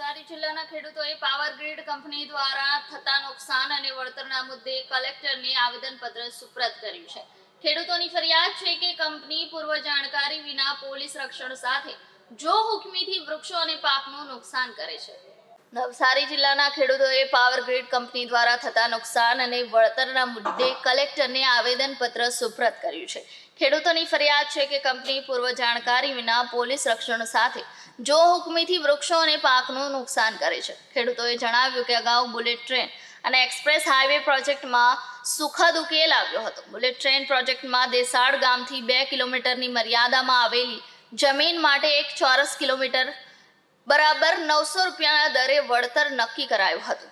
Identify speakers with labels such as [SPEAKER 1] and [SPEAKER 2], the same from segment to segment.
[SPEAKER 1] નવસારી જિલ્લાના ખેડૂતોએ આવેદનપત્ર સુપ્રત કર્યું છે. ખેડૂતોની ફરિયાદ છે કે કંપની પૂર્વ જાણકારી વિના પોલીસ રક્ષણ સાથે જો હુકમીથી વૃક્ષો અને પાકનું નુકસાન કરે છે. નવસારી જિલ્લાના ખેડૂતોએ પાવર ગ્રીડ કંપની દ્વારા થતા નુકસાન અને વળતરના મુદ્દે કલેક્ટરને આવેદનપત્ર સુપ્રત કર્યું છે. ખેડૂતોની ફરિયાદ છે કે કંપની પૂર્વ જાણકારી વિના પોલીસ રક્ષણ સાથે જો હુકમીથી વૃક્ષો અને પાકનું નુકસાન કરે છે. ખેડૂતોએ જણાવ્યું કે અગાઉ બુલેટ ટ્રેન અને એક્સપ્રેસ હાઈવે પ્રોજેક્ટમાં સુખદ ઉકેલ આવ્યો હતો. બુલેટ ટ્રેન પ્રોજેક્ટમાં દેસાડ ગામથી બે કિલોમીટરની મર્યાદામાં આવેલી જમીન માટે એક ચોરસ કિલોમીટર બરાબર નવસો રૂપિયાના દરે વળતર નક્કી કરાયું હતું.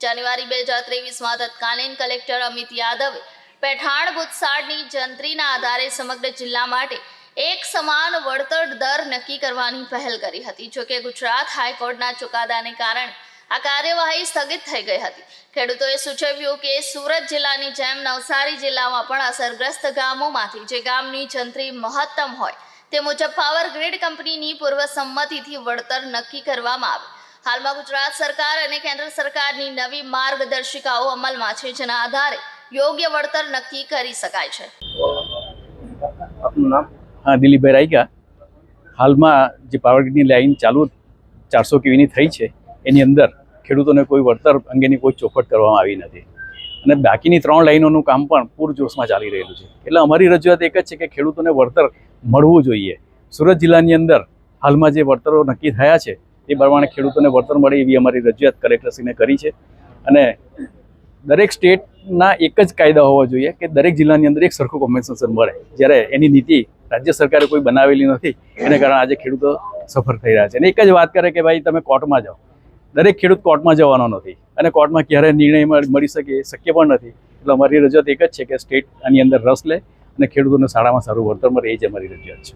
[SPEAKER 1] જાન્યુઆરી બે હજાર ત્રેવીસમાં તત્કાલીન કલેક્ટર અમિત યાદવે પેઠાણ બુથસાડની જંત્રીના આધારે સમગ્ર જિલ્લા માટે એક સમાન વળતર દર નક્કી કરવાની પહેલ કરી હતી. જોકે ગુજરાત હાઈકોર્ટના ચુકાદાને કારણે આ કાર્યવાહી સ્થગિત થઈ ગઈ હતી. ખેડૂતોએ સૂચવ્યું કે સુરત જિલ્લાની જેમ નવસારી જિલ્લામાં પણ અસરગ્રસ્ત ગામોમાંથી જે ગામની જંત્રી મહત્તમ હોય તે મુજબ પાવર ગ્રીડ કંપનીની પૂર્વ સંમતિથી વળતર નક્કી કરવામાં આવે. હાલમાં ગુજરાત સરકાર અને કેન્દ્ર સરકારની નવી માર્ગદર્શિકાઓ અમલમાં છે જેના આધારે યોગ્ય વળતર નક્કી કરી શકાય છે.
[SPEAKER 2] આપનું નામ?
[SPEAKER 3] હા દિલીપભાઈ રાયકા. હાલમાં જે પાવર ગ્રીડની લાઈન ચાલુ ચારસો કેવીની થઈ છે એની અંદર ખેડૂતોને કોઈ વળતર અંગેની કોઈ ચોખવટ કરવામાં આવી નથી. અને બાકીની ત્રણ લાઈનોનું કામ પણ પૂરજોશમાં ચાલી રહેલું છે. એટલે અમારી રજૂઆત એક જ છે કે ખેડૂતોને વળતર મળવું જોઈએ. સુરત જિલ્લાની અંદર હાલમાં જે વળતરો નક્કી થયા છે, એ પ્રમાણે ખેડૂતોને વળતર મળે એવી અમારી રજૂઆત કલેક્ટરશ્રીને કરી છે. અને દરેક સ્ટેટના એક જ કાયદા હોવા જોઈએ કે દરેક જિલ્લાની અંદર એક સરખું કોમ્પન્સેશન મળે. જ્યારે એની નીતિ રાજ્ય સરકારે કોઈ બનાવેલી નથી, એને કારણે આજે ખેડૂતો સફર થઈ રહ્યા છે. અને એક જ વાત કરે કે ભાઈ તમે કોર્ટમાં જાઓ. દરેક ખેડૂત કોર્ટમાં જવાનો નથી અને કોર્ટમાં ક્યારે નિર્ણય મળી શકે એ શક્ય પણ નથી. એટલે અમારી રજૂઆત એક જ છે કે સ્ટેટ આની અંદર રસ લે અને ખેડૂતોને સારામાં સારું વળતર મળે એ જ અમારી રજૂઆત છે.